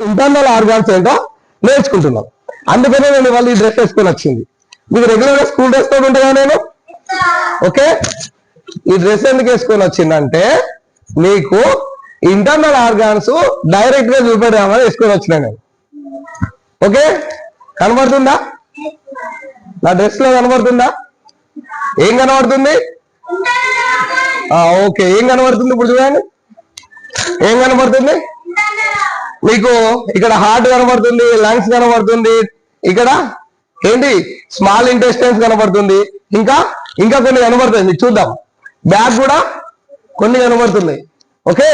Internal organs ఏంటో నేర్చుకుంటున్నాం. అందుకనే నేను వాళ్ళు ఈ డ్రెస్ వేసుకొని వచ్చింది. మీకు రెగ్యులర్గా స్కూల్ డ్రెస్ తోటి ఉంటుందా నేను? ఓకే? ఈ డ్రెస్ ఎందుకు వేసుకొని వచ్చిందంటే మీకు ఇంటర్నల్ ఆర్గాన్స్ డైరెక్ట్గా చూపెడదామని వేసుకొని వచ్చిన నేను. ఓకే? కనబడుతుందా? నా డ్రెస్లో కనబడుతుందా? ఏం కనబడుతుంది? ఓకే. ఏం కనబడుతుంది ఇప్పుడు చూడండి. ఏం కనబడుతుంది? మీకు ఇక్కడ హార్ట్ కనబడుతుంది లంగ్స్ కనబడుతుంది. ఇక్కడ ఏంటి? స్మాల్ ఇంటెస్టైన్స్ కనబడుతుంది. ఇంకా ఇంకా కొన్ని కనబడుతుంది. మీకు చూద్దాం. బ్యాక్ కూడా కొన్ని కనబడుతుంది. ఓకే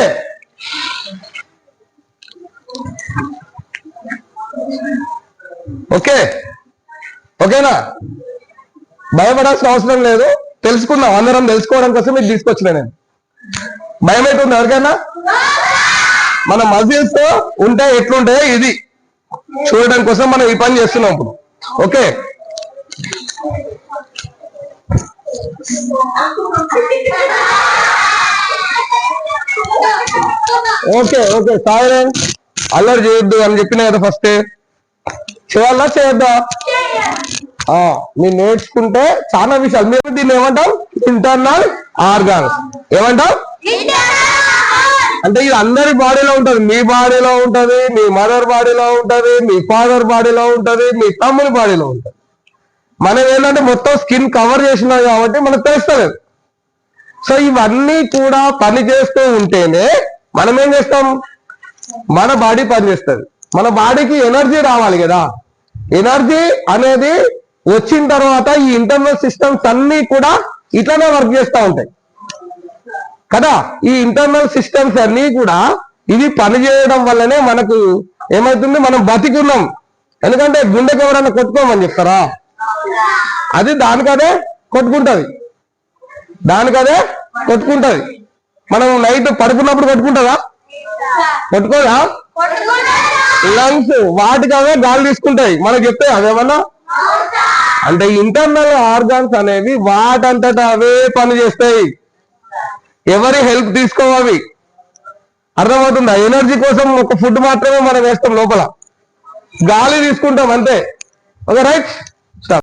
ఓకే ఓకేనా భయపడాల్సిన అవసరం లేదు. తెలుసుకుందాం. అందరం తెలుసుకోవడం కోసం మీరు తీసుకొచ్చిన నేను. భయం అవుతుంది ఎవరికైనా? మన మజిల్స్ ఉంటే ఎట్లుంటాయో ఇది. చూడడం కోసం మనం ఈ పని చేస్తున్నాం ఇప్పుడు. ఓకే? Okay okay. సాయిరెన్ అల్లరి చేయొద్దు అని చెప్పిన కదా ఫస్ట్ చేయాలా చేయొద్దా? ఆ, మీరు నేర్చుకుంటే చాలా విషయాలు. మేము దీన్ని ఏమంటాం ఇంటర్నల్ ఆర్గాన్స్ ఏమంటాం అంటే ఇది అందరి బాడీలో ఉంటది. మీ బాడీలో ఉంటది మీ మదర్ బాడీలో ఉంటది మీ ఫాదర్ బాడీలో ఉంటది మీ తమ్ముని బాడీలో ఉంటది. మనం ఏంటంటే మొత్తం స్కిన్ కవర్ చేసినాం కాబట్టి మనకు తెలుస్తలేదు. సో ఇవన్నీ కూడా పని చేస్తూ ఉంటేనే మనం ఏం చేస్తాం? మన బాడీ పనిచేస్తుంది మన బాడీకి ఎనర్జీ రావాలి కదా. ఎనర్జీ అనేది వచ్చిన తర్వాత ఈ ఇంటర్నల్ సిస్టమ్స్ అన్ని కూడా ఇట్లానే వర్క్ చేస్తూ ఉంటాయి. కదా? ఈ ఇంటర్నల్ సిస్టమ్స్ అన్ని కూడా ఇది పనిచేయడం వల్లనే మనకు ఏమవుతుంది మనం బతికున్నాం. ఎందుకంటే గుండెకి ఎవరైనా కొట్టుకోమని చెప్తారా? అది దానికదే కొట్టుకుంటది. దానికదే కొట్టుకుంటది. మనం నైట్ పడుకున్నప్పుడు కొట్టుకుంటుందా? కొట్టుకోదా? లంగ్స్ వాటికవే గాలి తీసుకుంటాయి. మనకు చెప్తే అదేమన్నా? అంటే ఇంటర్నల్ ఆర్గాన్స్ అనేవి వాటంతటా అవే పని చేస్తాయి. ఎవరి హెల్ప్ తీసుకోవాలి అర్థమవుతుందా? ఎనర్జీ కోసం ఒక ఫుడ్ మాత్రమే మనం వేస్తాం లోపల. గాలి తీసుకుంటాం అంతే. Okay right